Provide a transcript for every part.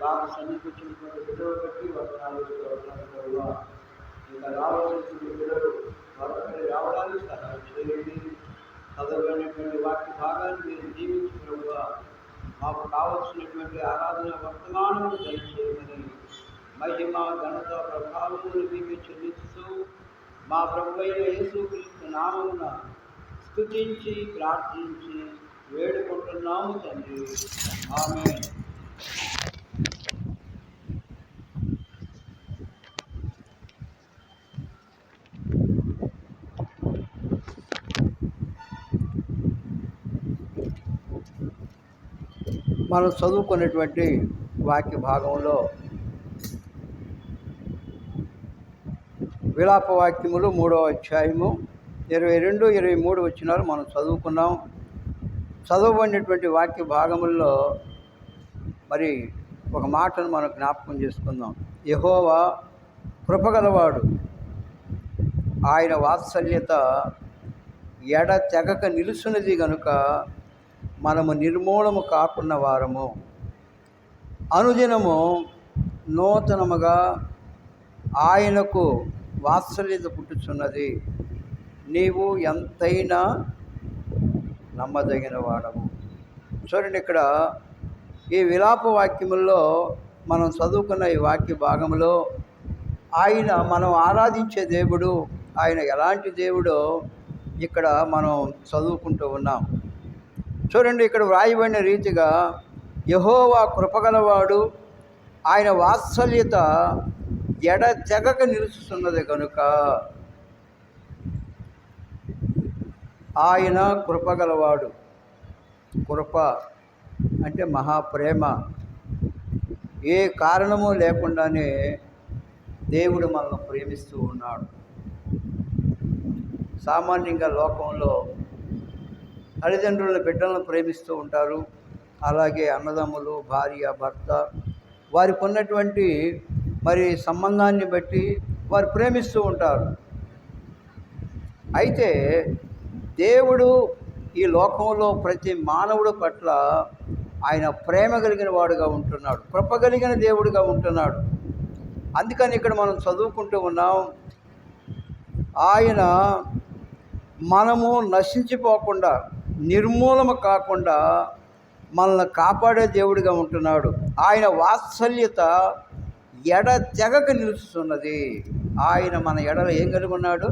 బాగా సన్నిపించినటువంటి బిడ్డలు బట్టి వందనాలు వందనాలు ఇంకా రావాల్సిన బిడ్డలు త్వరపడి రావడానికి సహాయం చేయండి చదవనటువంటి వాటి భాగాన్ని మీరు జీవించినట్టుగా మాకు కావలసినటువంటి ఆరాధన వర్తమానము దయచేయమని మహిమ ఘనత ప్రభావములు మీకు చెల్లిస్తూ మా ప్రభు అయిన యేసుక్రీస్తు నామమున స్థుతించి ప్రార్థించి వేడుకుంటున్నాము తండ్రి ఆమె మనం చదువుకున్నటువంటి వాక్య భాగంలో విలాప వాక్యములు మూడవ అధ్యాయము ఇరవై రెండు ఇరవై మూడు వచ్చినారు. మనం చదువుకున్నాం. చదవబడినటువంటి వాక్య భాగముల్లో మరి ఒక మాటను మనం జ్ఞాపకం చేసుకుందాం. యహోవా కృపగలవాడు. ఆయన వాత్సల్యత ఎడ తెగక నిలుసున్నది గనుక మనము నిర్మూలము కాకున్న వారము. అనుదినము నూతనముగా ఆయనకు వాత్సల్యత పుట్టుచున్నది. నీవు ఎంతైనా నమ్మదగిన వాడము చూడండి ఇక్కడ ఈ విలాప వాక్యముల్లో మనం చదువుకున్న ఈ వాక్య భాగంలో ఆయన మనం ఆరాధించే దేవుడు ఆయన ఎలాంటి దేవుడో ఇక్కడ మనం చదువుకుంటూ ఉన్నాం. చూడండి ఇక్కడ వ్రాయబడిన రీతిగా యహోవా కృపగలవాడు ఆయన వాత్సల్యత ఎడ తెగక నిలుస్తున్నది కనుక ఆయన కృపగలవాడు. కృప అంటే మహాప్రేమ. ఏ కారణము లేకుండానే దేవుడు మనల్ని ప్రేమిస్తూ ఉన్నాడు. సామాన్యంగా లోకంలో తల్లిదండ్రుల బిడ్డలను ప్రేమిస్తూ ఉంటారు. అలాగే అన్నదమ్ములు భార్య భర్త వారికి ఉన్నటువంటి మరి సంబంధాన్ని బట్టి వారు ప్రేమిస్తూ ఉంటారు. అయితే దేవుడు ఈ లోకంలో ప్రతి మానవుడు పట్ల ఆయన ప్రేమ కలిగిన వాడుగా ఉంటున్నాడు. కృప కలిగిన దేవుడిగా ఉంటున్నాడు. అందుకని ఇక్కడ మనం చదువుకుంటూ ఉన్నాం ఆయన మనము నశించిపోకుండా నిర్మూలన కాకుండా మనల్ని కాపాడే దేవుడిగా ఉంటున్నాడు. ఆయన వాత్సల్యత ఎడ తెగక నిలుస్తున్నది. ఆయన మన ఎడల ఏం కలిగి ఉన్నాడు?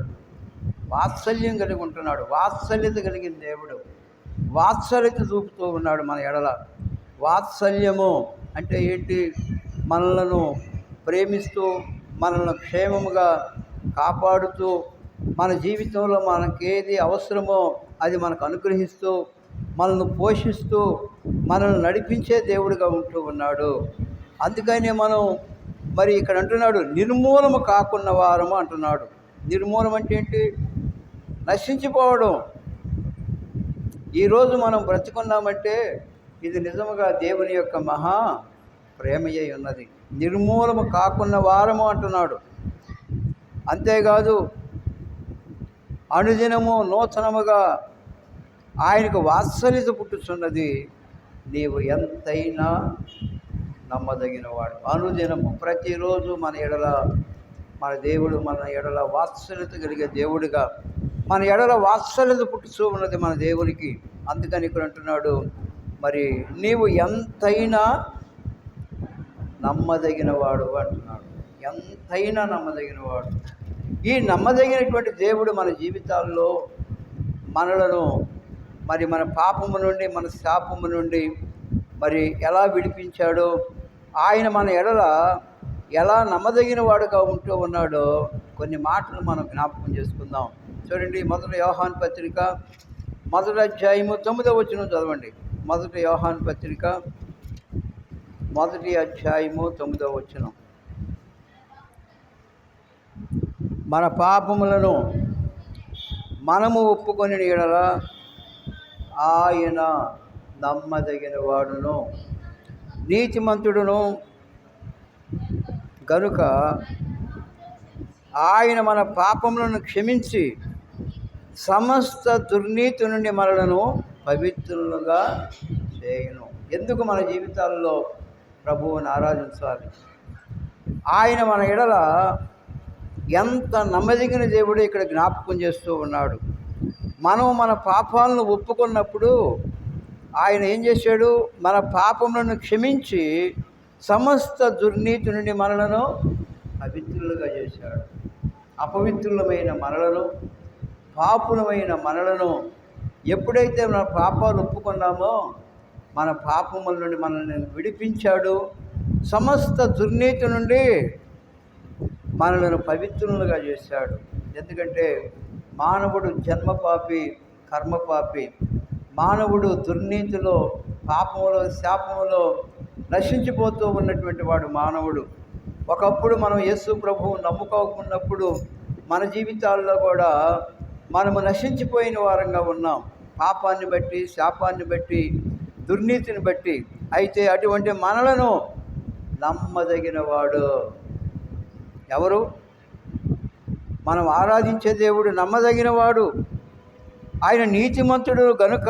వాత్సల్యం కలిగి ఉంటున్నాడు. వాత్సల్యత కలిగిన దేవుడు. వాత్సల్యత చూపుతూ ఉన్నాడు మన ఎడల. వాత్సల్యము అంటే ఏంటి? మనలను ప్రేమిస్తూ మనల్ని క్షేమముగా కాపాడుతూ మన జీవితంలో మనకేది అవసరమో అది మనకు అనుగ్రహిస్తూ మనల్ని పోషిస్తూ మనల్ని నడిపించే దేవుడిగా ఉంటూ ఉన్నాడు. అందుకనే మనం మరి ఇక్కడ అంటున్నాడు నిర్మూలము కాకున్న వారము అంటున్నాడు. నిర్మూలం అంటే ఏంటి? నశించిపోవడం. ఈరోజు మనం బ్రతుకున్నామంటే ఇది నిజముగా దేవుని యొక్క మహా ప్రేమయ్య ఉన్నది. నిర్మూలము కాకున్న వారము అంటున్నాడు. అంతేకాదు అనుదినము నూతనముగా ఆయనకు వాత్సల్యత పుట్టుచున్నది. నీవు ఎంతైనా నమ్మదగినవాడు. అనుదినము ప్రతిరోజు మన ఎడల మన దేవుడు మన ఎడల వాత్సల్యత కలిగే దేవుడిగా మన ఎడల వాత్సల్యత పుట్టుచూ ఉన్నది మన దేవునికి. అందుకని ఇక్కడ అంటున్నాడు మరి నీవు ఎంతైనా నమ్మదగినవాడు అంటున్నాడు. ఎంతైనా నమ్మదగినవాడు. ఈ నమ్మదగినటువంటి దేవుడు మన జీవితాల్లో మనలను మరి మన పాపము నుండి మన శాపము నుండి మరి ఎలా విడిపించాడో ఆయన మన ఎడల ఎలా నమ్మదగిన వాడుగా ఉంటూ ఉన్నాడో కొన్ని మాటలు మనం జ్ఞాపకం చేసుకుందాం. చూడండి మొదటి యోహాన్ పత్రిక మొదటి అధ్యాయము తొమ్మిదో వచనం చదవండి. మొదటి యోహాన్ పత్రిక మొదటి అధ్యాయము తొమ్మిదో వచనం. మన పాపములను మనము ఒప్పుకొని ఎడల ఆయన నమ్మదగిన వాడును. నీతిమంతుడును. కనుక ఆయన మన పాపములను క్షమించి సమస్త దుర్నీతి నుండి మనలను పవిత్రులుగా చేయను. ఎందుకు మన జీవితాల్లో ప్రభువుని ఆరాధించాలి ఆయన మన ఎడల ఎంత నమ్మదగిన దేవుడు ఇక్కడ జ్ఞాపకం చేస్తూ ఉన్నాడు. మనం మన పాపాలను ఒప్పుకున్నప్పుడు ఆయన ఏం చేశాడు? మన పాపములను క్షమించి సమస్త దుర్నీతి నుండి మనలను పవిత్రులుగా చేశాడు. అపవిత్రులమైన మనలను పాపులమైన మనలను ఎప్పుడైతే మన పాపాలు ఒప్పుకున్నామో మన పాపముల నుండి మనల్ని విడిపించాడు. సమస్త దుర్నీతి నుండి మనలను పవిత్రులుగా చేశాడు. ఎందుకంటే మానవుడు జన్మపాపి కర్మపాపి. మానవుడు దుర్నీతిలో పాపములో శాపములో నశించిపోతూ ఉన్నటువంటి వాడు మానవుడు. ఒకప్పుడు మనం యేసు ప్రభువు నమ్ముకోకున్నప్పుడు మన జీవితాల్లో కూడా మనము నశించిపోయిన వారంగా ఉన్నాం. పాపాన్ని బట్టి శాపాన్ని బట్టి దుర్నీతిని బట్టి. అయితే అటువంటి మనలను నమ్మదగిన వాడు ఎవరు? మనం ఆరాధించే దేవుడు నమ్మదగినవాడు. ఆయన నీతిమంతుడు గనుక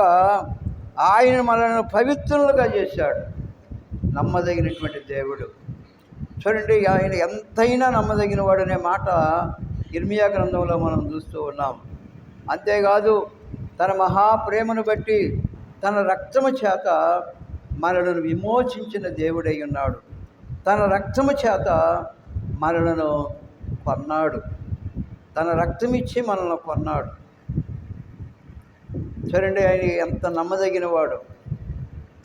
ఆయన మనల్ని పవిత్రులుగా చేశాడు. నమ్మదగినటువంటి దేవుడు. చూడండి ఆయన ఎంతైనా నమ్మదగినవాడు అనే మాట ఇర్మియా గ్రంథంలో మనం చూస్తూ ఉన్నాం. అంతేకాదు తన మహాప్రేమను బట్టి తన రక్తము చేత మనలను విమోచించిన దేవుడై ఉన్నాడు. తన రక్తము చేత మనలను కొన్నాడు. తన రక్తం ఇచ్చి మనల్ని కొన్నాడు. చూడండి ఆయన ఎంత నమ్మదగినవాడు.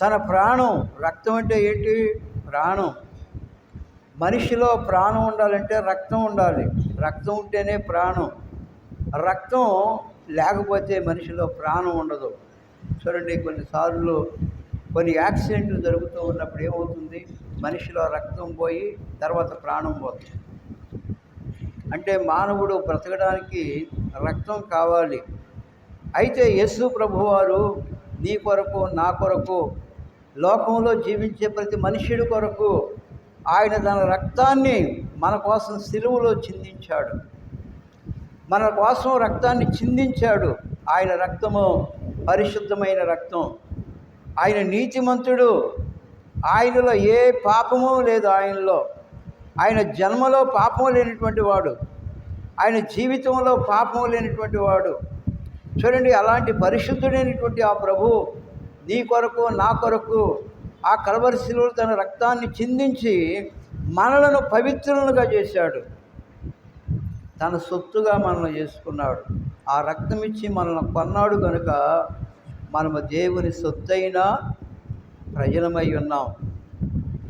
తన ప్రాణం రక్తం అంటే ఏంటి? ప్రాణం. మనిషిలో ప్రాణం ఉండాలంటే రక్తం ఉండాలి. రక్తం ఉంటేనే ప్రాణం. రక్తం లేకపోతే మనిషిలో ప్రాణం ఉండదు. చూడండి కొన్నిసార్లు కొన్ని యాక్సిడెంట్లు జరుగుతూ ఉన్నప్పుడు ఏమవుతుంది? మనిషిలో రక్తం పోయి తర్వాత ప్రాణం పోతుంది. అంటే మానవుడు బ్రతకడానికి రక్తం కావాలి. అయితే యేసు ప్రభువారు నీ కొరకు నా కొరకు లోకంలో జీవించే ప్రతి మనుష్యుడి కొరకు ఆయన తన రక్తాన్ని మన కోసం సిలువులో చిందించాడు. మన కోసం రక్తాన్ని చిందించాడు. ఆయన రక్తము పరిశుద్ధమైన రక్తం. ఆయన నీతిమంతుడు ఆయనలో ఏ పాపము లేదు ఆయనలో. ఆయన జన్మలో పాపం లేనటువంటి వాడు. ఆయన జీవితంలో పాపం లేనటువంటి వాడు. చూడండి అలాంటి పరిశుద్ధుడైనటువంటి ఆ ప్రభు నీ కొరకు నా కొరకు ఆ కలవరిశిలో తన రక్తాన్ని చిందించి మనలను పవిత్రులుగా చేశాడు. తన సొత్తుగా మనల్ని చేసుకున్నాడు. ఆ రక్తం ఇచ్చి మనల్ని కొన్నాడు కనుక మనము దేవుని సొత్తైన ప్రజలమై ఉన్నాం.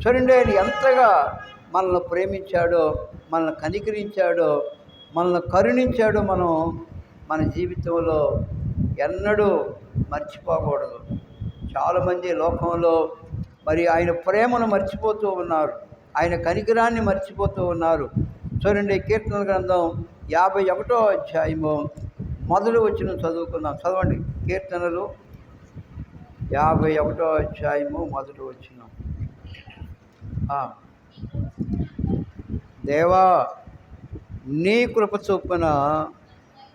చూడండి ఆయన ఎంతగా మనల్ని ప్రేమించాడో మనల్ని కనికరించాడో మనల్ని కరుణించాడో మనం మన జీవితంలో ఎన్నడూ మర్చిపోకూడదు. చాలామంది లోకంలో మరి ఆయన ప్రేమను మర్చిపోతూ ఉన్నారు. ఆయన కనికరాన్ని మర్చిపోతూ ఉన్నారు. చూడండి కీర్తన గ్రంథం యాభై ఒకటో అధ్యాయము. మొదలు వచ్చిన చదువుకుందాం. చదవండి కీర్తనలు యాభై ఒకటో అధ్యాయము మొదటి వచ్చిన దేవా నీ కృప చొప్పున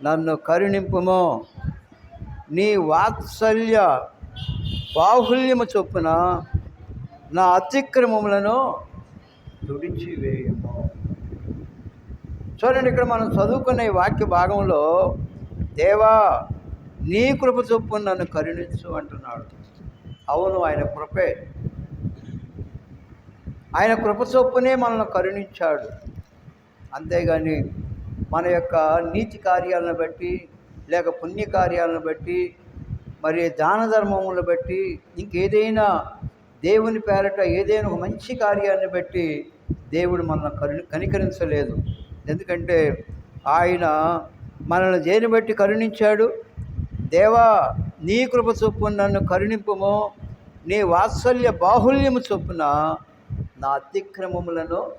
నన్ను కరుణింపుము. నీ వాత్సల్య బాహుల్యము చొప్పున నా అతిక్రమములను తుడిచివేయము. చూడండి ఇక్కడ మనం చదువుకునే వాక్య భాగంలో దేవా నీ కృప చొప్పున నన్ను కరుణించు అంటున్నాడు. అవును ఆయన కృపే. ఆయన కృప చొప్పునే మనల్ని కరుణించాడు. అంతేగాని మన యొక్క నీతి కార్యాలను బట్టి లేక పుణ్య కార్యాలను బట్టి మరి దాన ధర్మములను బట్టి ఇంకేదైనా దేవుని పేరట ఏదైనా ఒక మంచి కార్యాన్ని బట్టి దేవుడు మనల్ని కరుణ కనికరించలేదు. ఎందుకంటే ఆయన మనల్ని దేని బట్టి కరుణించాడు? దేవా నీ కృప చొప్పున నన్ను కరుణింపుము. నీ వాత్సల్య బాహుల్యము చొప్పున నా అతిక్రమములను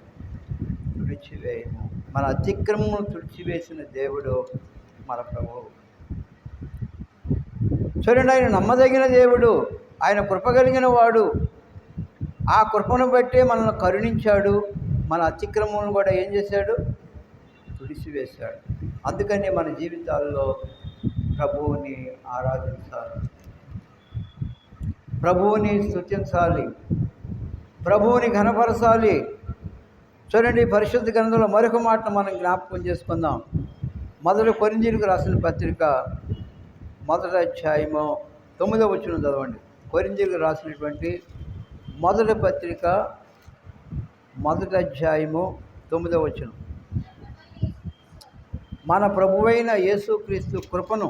తుడిచివేయము. మన అతిక్రమమును తుడిచివేసిన దేవుడు మన ప్రభువు. చూడండి ఆయన నమ్మదగిన దేవుడు ఆయన కృప కలిగిన వాడు. ఆ కృపను బట్టే మనల్ని కరుణించాడు. మన అతిక్రమములను కూడా ఏం చేశాడు? తుడిచివేశాడు. అందుకని మన జీవితాల్లో ప్రభువుని ఆరాధించాలి. ప్రభువుని స్థుతించాలి ప్రభువుని ఘనపరచాలి. చూడండి పరిశుద్ధ గ్రంథంలో మరొక మాటను మనం జ్ఞాపకం చేసుకుందాం. మొదటి కొరింజీలకు రాసిన పత్రిక మొదటి అధ్యాయము తొమ్మిదో వచ్చిన చదవండి. కొరింజీలకు రాసినటువంటి మొదటి పత్రిక మొదటి అధ్యాయము తొమ్మిదో వచ్చిన మన ప్రభువైన యేసుక్రీస్తు కృపను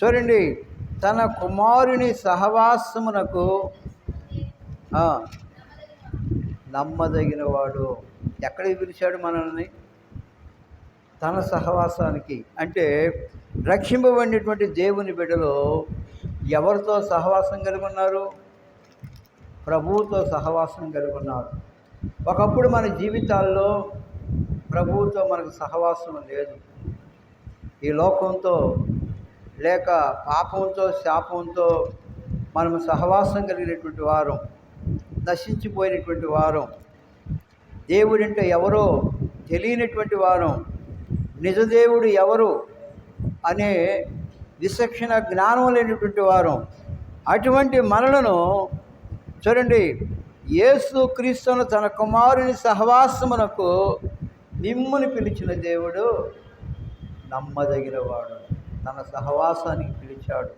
చూడండి తన కుమారుని సహవాసమునకు నమ్మదగిన వాడు. ఎక్కడికి పిలిచాడు మనల్ని? తన సహవాసానికి. అంటే రక్షింపబడినటువంటి దేవుని బిడ్డలో ఎవరితో సహవాసం కలిగి ఉన్నారు ప్రభువుతో సహవాసం కలిగి ఉన్నారు ఒకప్పుడు మన జీవితాల్లో ప్రభువుతో మనకు సహవాసం లేదు. ఈ లోకంతో లేక పాపంతో శాపంతో మనము సహవాసం కలిగినటువంటి వారం నశించిపోయినటువంటి వారం దేవుడింటే ఎవరో తెలియనటువంటి వారం నిజదేవుడు ఎవరు అనే విచక్షణ జ్ఞానం లేనటువంటి వారం అటువంటి మనలను చూడండి యేసు క్రీస్తును తన కుమారుని సహవాసమునకు మిమ్ముని పిలిచిన దేవుడు నమ్మదగినవాడు. తన సహవాసానికి పిలిచాడు.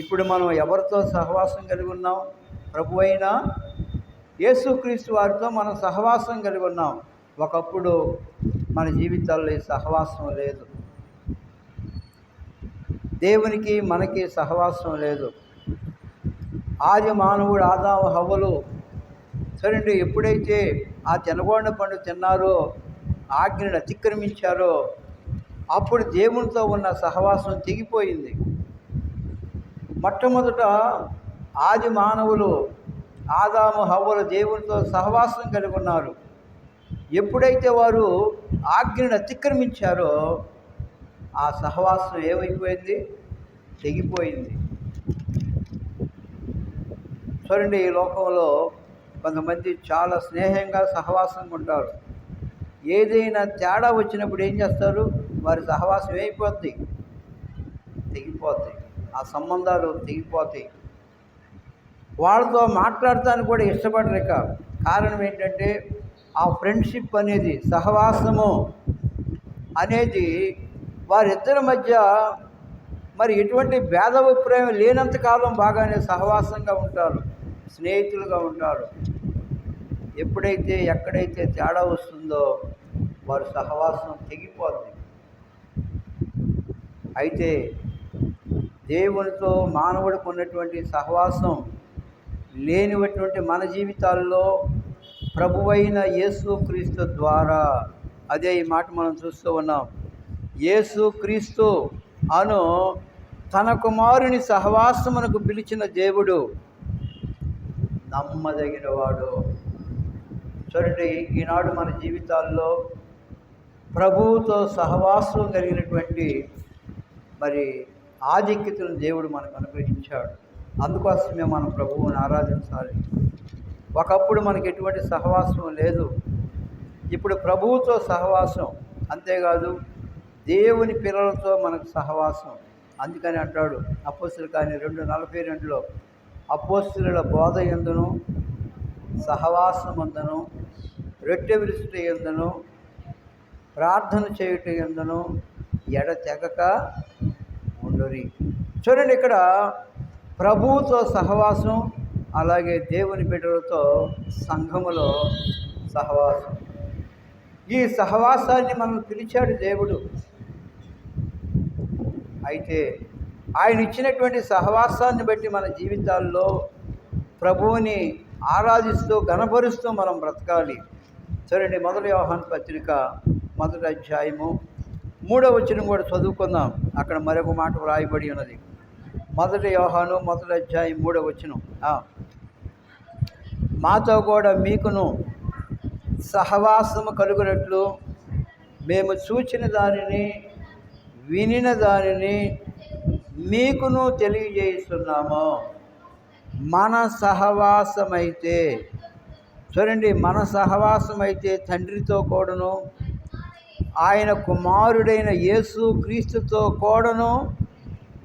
ఇప్పుడు మనం ఎవరితో సహవాసం కలిగి ఉన్నాం? ప్రభు అయిన యేసుక్రీస్తు వారితో మనం సహవాసం కలిగి ఉన్నాం. ఒకప్పుడు మన జీవితాల్లో ఈ సహవాసం లేదు. దేవునికి మనకి సహవాసం లేదు. ఆది మానవుడు ఆదాము హవ్వలు సరేండి ఎప్పుడైతే ఆ తినగోండ పండు తిన్నారో ఆజ్ఞను అతిక్రమించారో అప్పుడు దేవునితో ఉన్న సహవాసం తెగిపోయింది. మొట్టమొదట ఆది మానవులు ఆదాము హవ్వలు దేవునితో సహవాసం కలిగి ఉన్నారు. ఎప్పుడైతే వారు ఆజ్ఞను అతిక్రమించారో ఆ సహవాసం ఏమైపోయింది? తెగిపోయింది. చూడండి ఈ లోకంలో కొంతమంది చాలా స్నేహంగా సహవాసంగా ఉంటారు. ఏదైనా తేడా వచ్చినప్పుడు ఏం చేస్తారు? వారి సహవాసం అయిపోద్ది తెగిపోతాయి ఆ సంబంధాలు తెగిపోతాయి. వాళ్ళతో మాట్లాడటానికి కూడా ఇష్టపడలేక కారణం ఏంటంటే ఆ ఫ్రెండ్షిప్ అనేది సహవాసము అనేది వారిద్దరి మధ్య మరి ఎటువంటి భేద అభిప్రాయం లేనంత కాలం బాగానే సహవాసంగా ఉంటారు స్నేహితులుగా ఉంటారు. ఎప్పుడైతే ఎక్కడైతే తేడా వస్తుందో వారు సహవాసం తెగిపోతుంది అయితే దేవునితో మానవుడికి ఉన్నటువంటి సహవాసం లేనివటువంటి మన జీవితాల్లో ప్రభువైన యేసుక్రీస్తు ద్వారా అదే ఈ మాట మనం చూస్తూ ఉన్నాం. యేసుక్రీస్తు అను తన కుమారుని సహవాసమునకు పిలిచిన దేవుడు నమ్మదగినవాడు. చూడండి ఈనాడు మన జీవితాల్లో ప్రభువుతో సహవాసం కలిగినటువంటి మరి ఆధిక్యతను దేవుడు మనకు అనుగ్రహించాడు. అందుకోసమే మనం ప్రభువుని ఆరాధించాలి. ఒకప్పుడు మనకి ఎటువంటి సహవాసం లేదు. ఇప్పుడు ప్రభువుతో సహవాసం అంతేకాదు దేవుని పిల్లలతో మనకు సహవాసం. అందుకని అంటాడు అపోస్తులు కానీ రెండు నలభై రెండులో అపోస్తుల బోధ ఎందును? సహవాసమందును? రొట్టె విరుచుట ఎందును? ప్రార్థన చేయుట ఎందును? ఎడ ఉండరి. చూడండి ఇక్కడ ప్రభువుతో సహవాసం అలాగే దేవుని బిడ్డలతో సంఘములో సహవాసం. ఈ సహవాసాన్ని మనం పిలిచాడు దేవుడు. అయితే ఆయన ఇచ్చినటువంటి సహవాసాన్ని బట్టి మన జీవితాల్లో ప్రభువుని ఆరాధిస్తూ గణపరుస్తూ మనం బ్రతకాలి. చూడండి మొదటి వ్యవహాన్ పత్రిక మొదటి అధ్యాయము మూడో వచ్చిన కూడా చదువుకుందాం. అక్కడ మరొక మాట వ్రాయబడి ఉన్నది. మొదటి వ్యవహాను మొదటి అధ్యాయం మూడో వచనం. మాతో కూడా మీకును సహవాసము కలుగునట్లు మేము చూచిన దానిని వినిన దానిని మీకును తెలియజేస్తున్నాము. మన సహవాసమైతే చూడండి మన సహవాసమైతే తండ్రితో కూడాను ఆయన కుమారుడైన యేసు క్రీస్తుతో కూడాను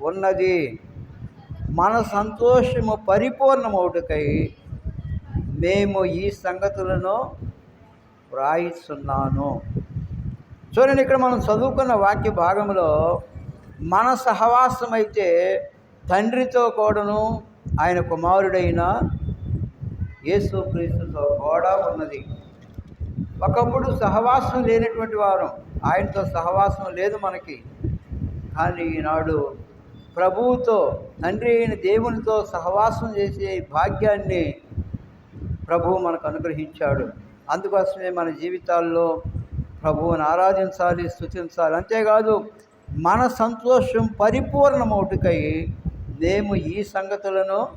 ఉన్నది. మన సంతోషము పరిపూర్ణమౌటకై మేము ఈ సంగతులను వ్రాయిస్తున్నాను. చూడండి ఇక్కడ మనం చదువుకున్న వాక్య భాగంలో మన సహవాసం అయితే తండ్రితో కూడాను ఆయన కుమారుడైన యేసుక్రీస్తుతో కూడా ఉన్నది. ఒకప్పుడు సహవాసం లేనటువంటి వారం ఆయనతో సహవాసం లేదు మనకి. కానీ ఈనాడు ప్రభువుతో తండ్రి అయిన దేవునితో సహవాసం చేసే భాగ్యాన్ని ప్రభువు మనకు అనుగ్రహించాడు. అందుకోసమే మన జీవితాల్లో ప్రభువుని ఆరాధించాలి స్థుతించాలి అంతేకాదు మన సంతోషం పరిపూర్ణమవుటకై మేము ఈ సంగతులను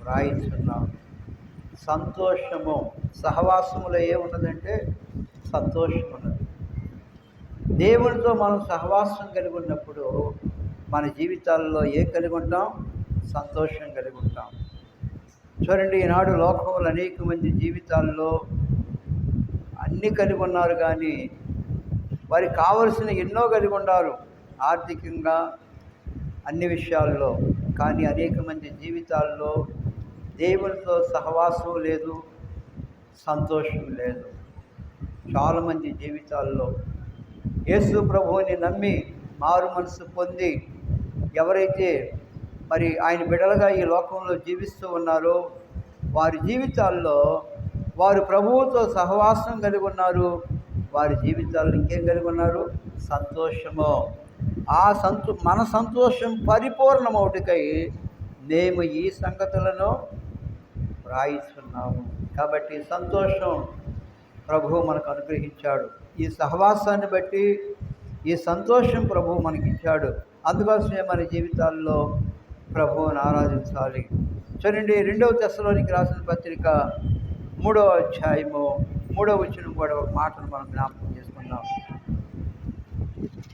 వ్రాయిస్తున్నాం సంతోషము. సహవాసములో ఏమున్నదంటే సంతోషం ఉన్నది దేవునితో మనం సహవాసం కలిగి ఉన్నప్పుడు మన జీవితాల్లో ఏం కలిగి ఉంటాం సంతోషం కలిగి ఉంటాం చూడండి ఈనాడు లోకంలో అనేక మంది జీవితాల్లో అన్నీ కలిగి ఉన్నారు కానీ వారికి కావలసిన ఎన్నో కలిగి ఉన్నారు ఆర్థికంగా అన్ని విషయాల్లో. కానీ అనేక మంది జీవితాల్లో దేవునితో సహవాసం లేదు సంతోషం లేదు. చాలామంది జీవితాల్లో యేసు ప్రభువుని నమ్మి మారు మనసు పొంది ఎవరైతే మరి ఆయన బిడలుగా ఈ లోకంలో జీవిస్తూ ఉన్నారో వారి జీవితాల్లో వారు ప్రభువుతో సహవాసం కలిగి ఉన్నారు. వారి జీవితాల్లో ఇంకేం కలిగి ఉన్నారు? సంతోషము. ఆ సంతో మన సంతోషం పరిపూర్ణమవుటికై మేము ఈ సంగతులను వ్రాయిస్తున్నాము కాబట్టి సంతోషం ప్రభువు మనకు అనుగ్రహించాడు. ఈ సహవాసాన్ని బట్టి ఈ సంతోషం ప్రభువు మనకి ఇచ్చాడు అందుకోసమే మన జీవితాల్లో ప్రభువుని ఆరాధించాలి. చూడండి రెండవ దశలోనికి రాసిన పత్రిక మూడవ అధ్యాయము మూడవ వచ్చిన కూడా ఒక మాటను మనం జ్ఞాపకం చేసుకుందాం.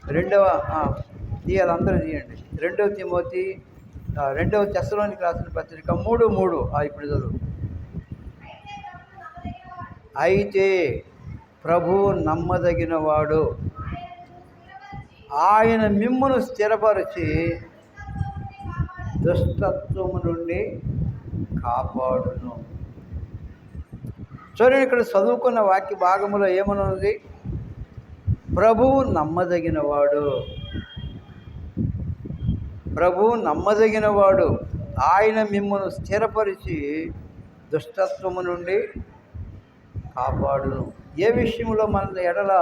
రెండవ ఆ, తీయాలి అందరూ తీయండి. రెండవ తిమోతి రెండవ దశలోనికి రాసిన పత్రిక మూడు మూడు. ఆ, ఇప్పుడు చదువు. అయితే ప్రభువు నమ్మదగినవాడు. ఆయన మిమ్మును స్థిరపరిచి దుష్టత్వము నుండి కాపాడును. చూడండి ఇక్కడ చదువుకున్న వాక్య భాగంలో ఏమనుంది? ప్రభువు నమ్మదగినవాడు. ప్రభువు నమ్మదగినవాడు. ఆయన మిమ్మల్ని స్థిరపరిచి దుష్టత్వము నుండి కాపాడును. ఏ విషయంలో మన ఎడల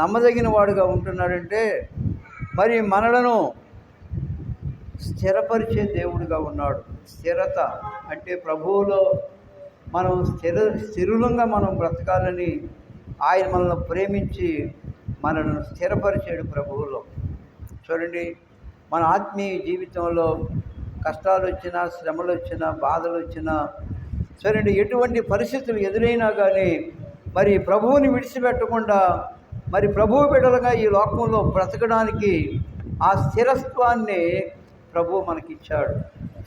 నమ్మదగిన వాడుగా ఉంటున్నాడంటే మరి మనలను స్థిరపరిచే దేవుడిగా ఉన్నాడు. స్థిరత అంటే ప్రభువులో మనం స్థిర స్థిరులంగా మనం బ్రతకాలని ఆయన మనల్ని ప్రేమించి మనను స్థిరపరిచాడు ప్రభువులో. చూడండి మన ఆత్మీయ జీవితంలో కష్టాలు వచ్చినా శ్రమలు వచ్చినా బాధలు వచ్చినా చూడండి ఎటువంటి పరిస్థితులు ఎదురైనా కానీ మరి ప్రభువుని విడిచిపెట్టకుండా మరి ప్రభువు బిడ్డలుగా ఈ లోకంలో బ్రతకడానికి ఆ స్థిరత్వాన్ని ప్రభువు మనకిచ్చాడు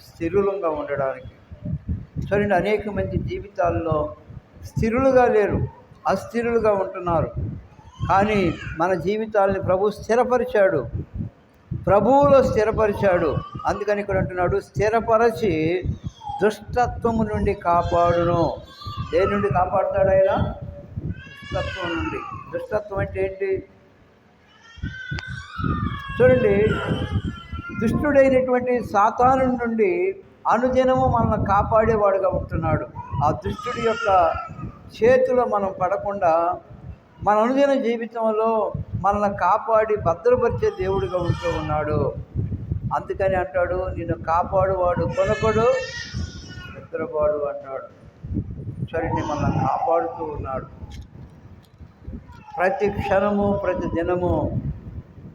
స్థిరులంగా ఉండడానికి. చూడండి అనేక మంది జీవితాల్లో స్థిరులుగా లేరు అస్థిరులుగా ఉంటున్నారు. కానీ మన జీవితాల్ని ప్రభు స్థిరపరిచాడు ప్రభువులో స్థిరపరిచాడు. అందుకని ఇక్కడ అంటున్నాడు స్థిరపరచి దుష్టత్వము నుండి కాపాడును. దేని నుండి కాపాడుతాడు ఆయన? దుష్టత్వం నుండి. దుష్టత్వం అంటే ఏంటి? చూడండి దుష్టుడైనటువంటి సాతాను నుండి అనుదినము మనల్ని కాపాడేవాడుగా ఉంటున్నాడు. ఆ దుష్టుడి యొక్క చేతిలో మనం పడకుండా మన అనుదిన జీవితంలో మనల్ని కాపాడి భద్రపరిచే దేవుడిగా ఉంటూ ఉన్నాడు. అందుకని అంటాడు నిన్ను కాపాడువాడు కొనకడు నిద్రపోడు అంటాడు చూడండి మనల్ని కాపాడుతూ ఉన్నాడు. ప్రతి క్షణము ప్రతి దినము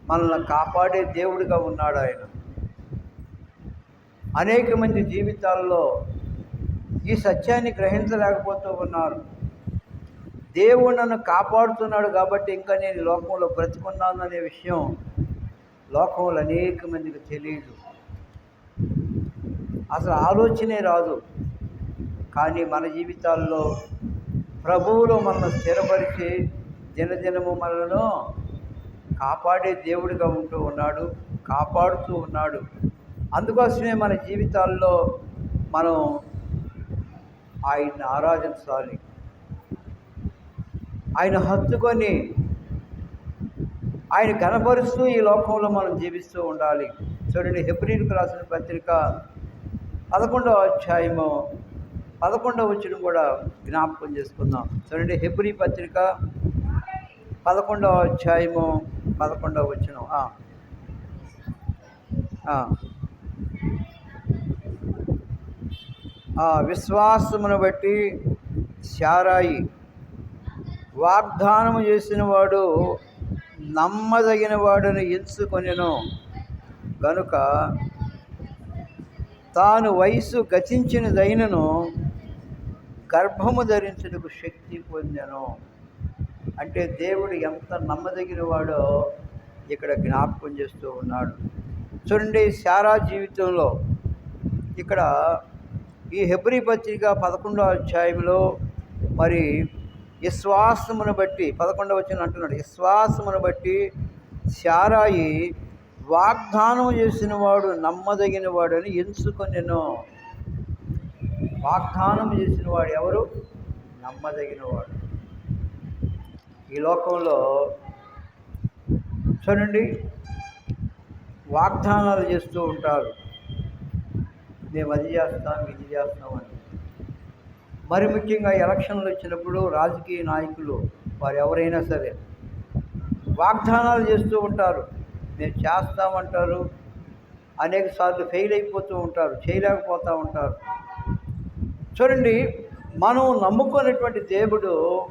మనల్ని కాపాడే దేవుడిగా ఉన్నాడు ఆయన. అనేక మంది జీవితాల్లో ఈ సత్యాన్ని గ్రహించలేకపోతూ ఉన్నారు. దేవుడు నన్ను కాపాడుతున్నాడు కాబట్టి ఇంకా నేను లోకంలో బ్రతుకున్నాను అనే విషయం లోకంలో అనేక మందికి తెలియదు అసలు ఆలోచనే రాదు. కానీ మన జీవితాల్లో ప్రభువులో మనల్ని స్థిరపరిచి దినదినము మనలను కాపాడే దేవుడిగా ఉంటూ ఉన్నాడు కాపాడుతూ ఉన్నాడు. అందుకోసమే మన జీవితాల్లో మనం ఆయన్ని ఆరాధించాలి. ఆయన హత్తుకొని ఆయన కనపరుస్తూ ఈ లోకంలో మనం జీవిస్తూ ఉండాలి. చూడండి హెబ్రిల్కి రాసిన పత్రిక పదకొండవ అధ్యాయము పదకొండవ వచ్చిన కూడా జ్ఞాపకం చేసుకుందాం. చూడండి హెబ్రి పత్రిక పదకొండవ అధ్యాయము పదకొండవ వచ్చిన విశ్వాసమును బట్టి శారాయి. వాగ్దానం చేసిన వాడు నమ్మదగిన వాడిని ఎంచుకొనిను. గనుక తాను వయసు గతించినదైనను గర్భము ధరించుటకు శక్తి పొందెను. అంటే దేవుడు ఎంత నమ్మదగిన వాడో ఇక్కడ జ్ఞాపకం చేస్తూ ఉన్నాడు. చూడండి శారా జీవితంలో ఇక్కడ ఈ హెబ్రి పత్రిక పదకొండవ అధ్యాయంలో మరి విశ్వాసమును బట్టి పదకొండవ వచ్చిన అంటున్నాడు. విశ్వాసమును బట్టి శారాయి వాగ్దానం చేసిన వాడు నమ్మదగిన వాడని ఎంచుకొనెను. వాగ్దానం చేసిన వాడు ఎవరు? నమ్మదగిన వాడు ఈ లోకంలో చూడండి వాగ్దానాలు చేస్తూ ఉంటారు. మేము అది చేస్తాం ఇది చేస్తామని మరి ముఖ్యంగా ఎలక్షన్లు వచ్చినప్పుడు రాజకీయ నాయకులు వారు ఎవరైనా సరే వాగ్దానాలు చేస్తూ ఉంటారు. మేము చేస్తామంటారు అనేక సార్లు ఫెయిల్ అయిపోతూ ఉంటారు చేయలేకపోతూ ఉంటారు. చూడండి మనం నమ్ముకున్నటువంటి దేవుడు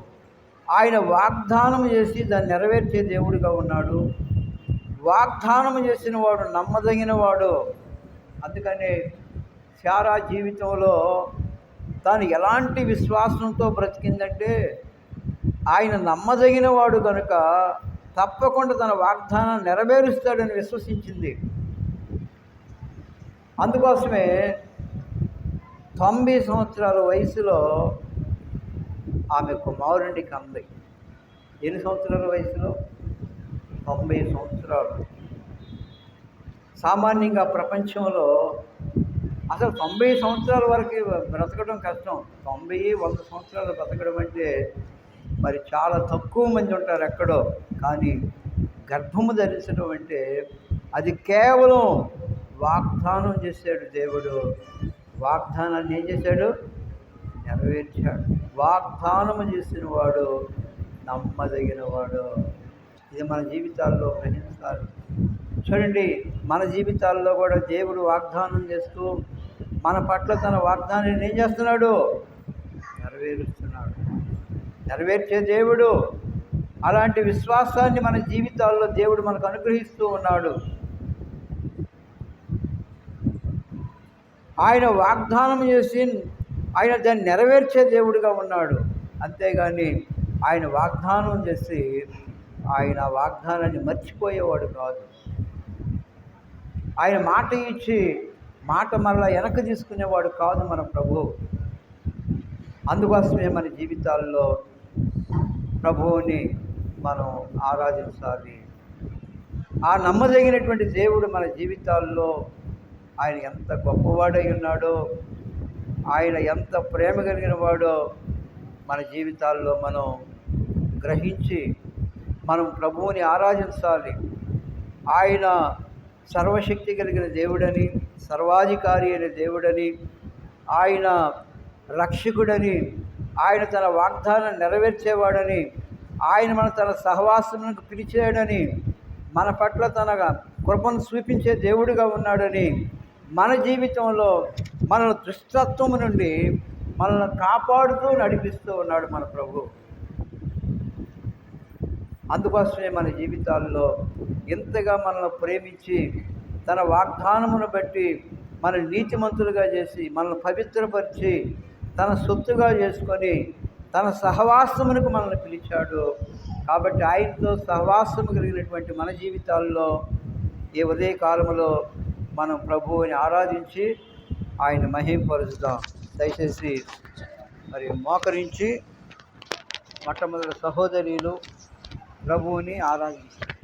ఆయన వాగ్దానం చేసి దాన్ని నెరవేర్చే దేవుడిగా ఉన్నాడు. వాగ్దానం చేసిన వాడు నమ్మదగిన వాడు. అందుకని శారా జీవితంలో తాను ఎలాంటి విశ్వాసంతో బ్రతికిందంటే ఆయన నమ్మదగిన వాడు కనుక తప్పకుండా తన వాగ్దానం నెరవేరుస్తాడని విశ్వసించింది. అందుకోసమే తొంభై సంవత్సరాల వయసులో ఆమె కుమారుడికి అంది ఎన్ని సంవత్సరాల వయసులో? తొంభై సంవత్సరాలు. సామాన్యంగా ప్రపంచంలో అసలు తొంభై సంవత్సరాల వరకు బ్రతకడం కష్టం. తొంభై వంద సంవత్సరాలు బ్రతకడం అంటే మరి చాలా తక్కువ మంది ఉంటారు ఎక్కడో. కానీ గర్భము ధరించడం అంటే అది కేవలం వాగ్దానం చేశాడు దేవుడు. వాగ్దానాన్ని ఏం చేశాడు? నెరవేర్చాడు. వాగ్దానము చేసిన వాడు నమ్మదగిన వాడు ఇది మన జీవితాల్లో గ్రహించాలి. చూడండి మన జీవితాల్లో కూడా దేవుడు వాగ్దానం చేస్తూ మన పట్ల తన వాగ్దానాన్ని ఏం చేస్తున్నాడు? నెరవేరుస్తున్నాడు. నెరవేర్చే దేవుడు. అలాంటి విశ్వాసాన్ని మన జీవితాల్లో దేవుడు మనకు అనుగ్రహిస్తూ ఉన్నాడు. ఆయన వాగ్దానం చేసి ఆయన దాన్ని నెరవేర్చే దేవుడిగా ఉన్నాడు. అంతేగాని ఆయన వాగ్దానం చేసి ఆయన వాగ్దానాన్ని మర్చిపోయేవాడు కాదు. ఆయన మాట ఇచ్చి మాట మరలా వెనక తీసుకునేవాడు కాదు మన ప్రభు. అందుకోసమే మన జీవితాల్లో ప్రభువుని మనం ఆరాధించాలి. ఆ నమ్మదగినటువంటి దేవుడు మన జీవితాల్లో ఆయన ఎంత గొప్పవాడై ఉన్నాడో ఆయన ఎంత ప్రేమ కలిగిన వాడో మన జీవితాల్లో మనం గ్రహించి మనం ప్రభువుని ఆరాధించాలి. ఆయన సర్వశక్తి కలిగిన దేవుడని సర్వాధికారి అయిన దేవుడని ఆయన రక్షకుడని ఆయన తన వాగ్దానం నెరవేర్చేవాడని ఆయన మన తన సహవాసములకు పిలిచాడని మన పట్ల తన కృపను చూపించే దేవుడిగా ఉన్నాడని మన జీవితంలో మన దుష్టత్వం నుండి మనల్ని కాపాడుతూ నడిపిస్తూ ఉన్నాడు మన ప్రభు. అందుకోసమే మన జీవితాల్లో ఎంతగా మనల్ని ప్రేమించి తన వాగ్దానమును బట్టి మన నీతిమంతులుగా చేసి మనల్ని పవిత్రపరిచి తన సొత్తుగా చేసుకొని తన సహవాసమునకు మనల్ని పిలిచాడు. కాబట్టి ఆయనతో సహవాసము కలిగినటువంటి మన జీవితాల్లో ఈ ఉదయ కాలంలో మనం ప్రభువుని ఆరాధించి ఆయన మహింపరుచుదాం. దయచేసి మరి మోకరించి మొట్టమొదటి సహోదరులు ప్రభువుని ఆరాధించారు